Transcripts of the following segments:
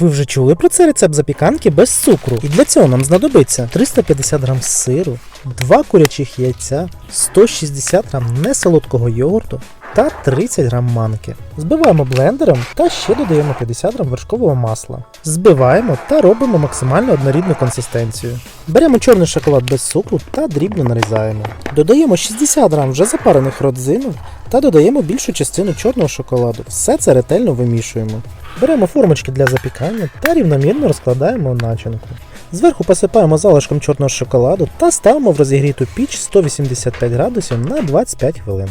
Ви вже чули про цей рецепт запіканки без цукру? І для цього нам знадобиться 350 г сиру, 2 курячих яйця, 160 г несолодкого йогурту та 30 г манки. Збиваємо блендером та ще додаємо 50 г вершкового масла. Збиваємо та робимо максимально однорідну консистенцію. Беремо чорний шоколад без цукру та дрібно нарізаємо. Додаємо 60 г вже запарених родзинок та додаємо більшу частину чорного шоколаду. Все це ретельно вимішуємо. Беремо формочки для запікання та рівномірно розкладаємо начинку. Зверху посипаємо залишком чорного шоколаду та ставимо в розігріту піч 185 градусів на 25 хвилин.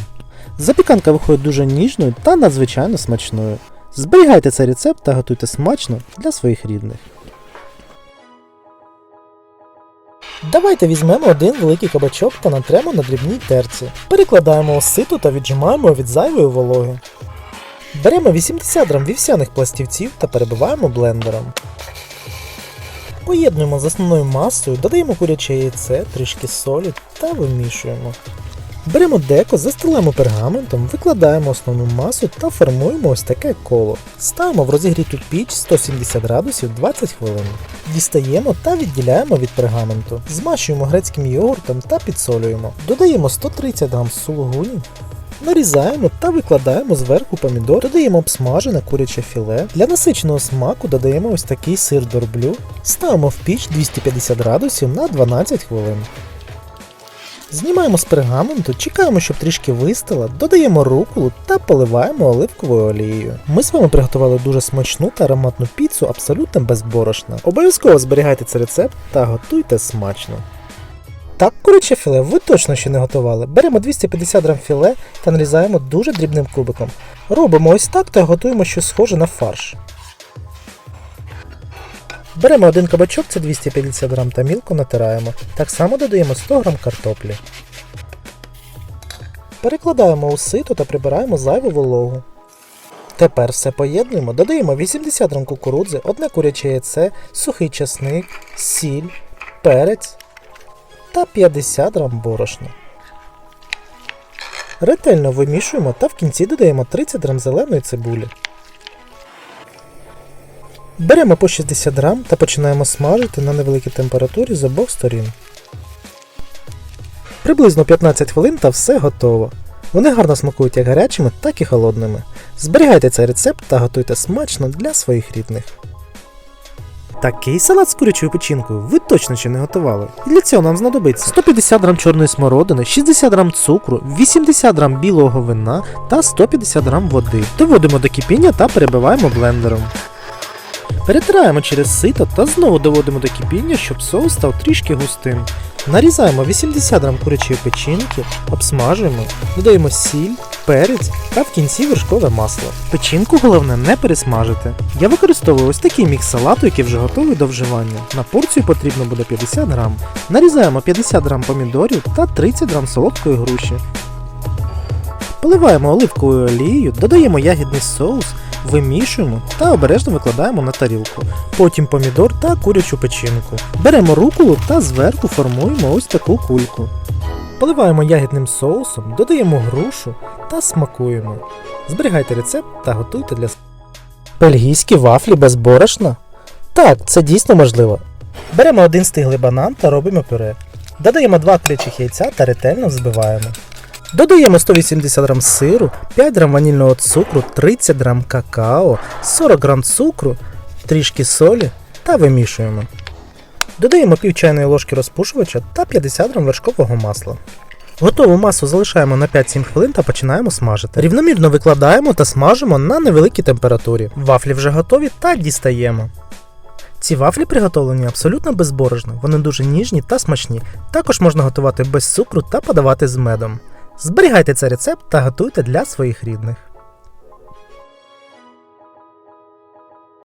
Запіканка виходить дуже ніжною та надзвичайно смачною. Зберігайте цей рецепт та готуйте смачно для своїх рідних. Давайте візьмемо один великий кабачок та натремо на дрібній терці. Перекладаємо оситу та віджимаємо від зайвої вологи. Беремо 80 грам вівсяних пластівців та перебиваємо блендером. Поєднуємо з основною масою, додаємо куряче яйце, трішки солі та вимішуємо. Беремо деко, застилаємо пергаментом, викладаємо основну масу та формуємо ось таке коло. Ставимо в розігріту піч 170 градусів 20 хвилин. Дістаємо та відділяємо від пергаменту. Змащуємо грецьким йогуртом та підсолюємо. Додаємо 130 г сулугуні. Нарізаємо та викладаємо зверху помідор, додаємо обсмажене куряче філе. Для насиченого смаку додаємо ось такий сир дорблю. Ставимо в піч 250 градусів на 12 хвилин. Знімаємо з пергаменту, чекаємо, щоб трішки вистила, додаємо руколу та поливаємо оливковою олією. Ми з вами приготували дуже смачну та ароматну піцу абсолютно без борошна. Обов'язково зберігайте цей рецепт та готуйте смачно. Так, куряче філе ви точно ще не готували. Беремо 250 грам філе та нарізаємо дуже дрібним кубиком. Робимо ось так та готуємо щось схоже на фарш. Беремо один кабачок, це 250 грам та мілко натираємо. Так само додаємо 100 грам картоплі. Перекладаємо у сито та прибираємо зайву вологу. Тепер все поєднуємо, додаємо 80 грам кукурудзи, одне куряче яйце, сухий часник, сіль, перець та 50 грам борошна. Ретельно вимішуємо та в кінці додаємо 30 грам зеленої цибулі. Беремо по 60 грам та починаємо смажити на невеликій температурі з обох сторін. Приблизно 15 хвилин та все готово. Вони гарно смакують як гарячими, так і холодними. Зберігайте цей рецепт та готуйте смачно для своїх рідних. Такий салат з курячою печінкою ви точно ще не готували. І для цього нам знадобиться 150 грам чорної смородини, 60 грам цукру, 80 грам білого вина та 150 грам води. Доводимо до кипіння та перебиваємо блендером. Перетираємо через сито та знову доводимо до кипіння, щоб соус став трішки густим. Нарізаємо 80 грам курячої печінки, обсмажуємо, додаємо сіль, перець та в кінці вершкове масло. Печінку головне не пересмажити. Я використовую ось такий мікс салату, який вже готовий до вживання. На порцію потрібно буде 50 грам. Нарізаємо 50 грам помідорів та 30 грам солодкої груші. Поливаємо оливковою олією, додаємо ягідний соус, вимішуємо та обережно викладаємо на тарілку. Потім помідор та курячу печінку. Беремо руколу та зверху формуємо ось таку кульку. Поливаємо ягідним соусом, додаємо грушу та смакуємо. Зберігайте рецепт та готуйте для Бельгійські вафлі без борошна? Так, це дійсно можливо. Беремо один стиглий банан та робимо пюре. Додаємо 2 курячих яйця та ретельно взбиваємо. Додаємо 180 грам сиру, 5 грам ванільного цукру, 30 грам какао, 40 грам цукру, трішки солі та вимішуємо. Додаємо пів чайної ложки розпушувача та 50 грам вершкового масла. Готову масу залишаємо на 5-7 хвилин та починаємо смажити. Рівномірно викладаємо та смажимо на невеликій температурі. Вафлі вже готові та дістаємо. Ці вафлі приготовлені абсолютно безборожно, вони дуже ніжні та смачні. Також можна готувати без цукру та подавати з медом. Зберігайте цей рецепт та готуйте для своїх рідних.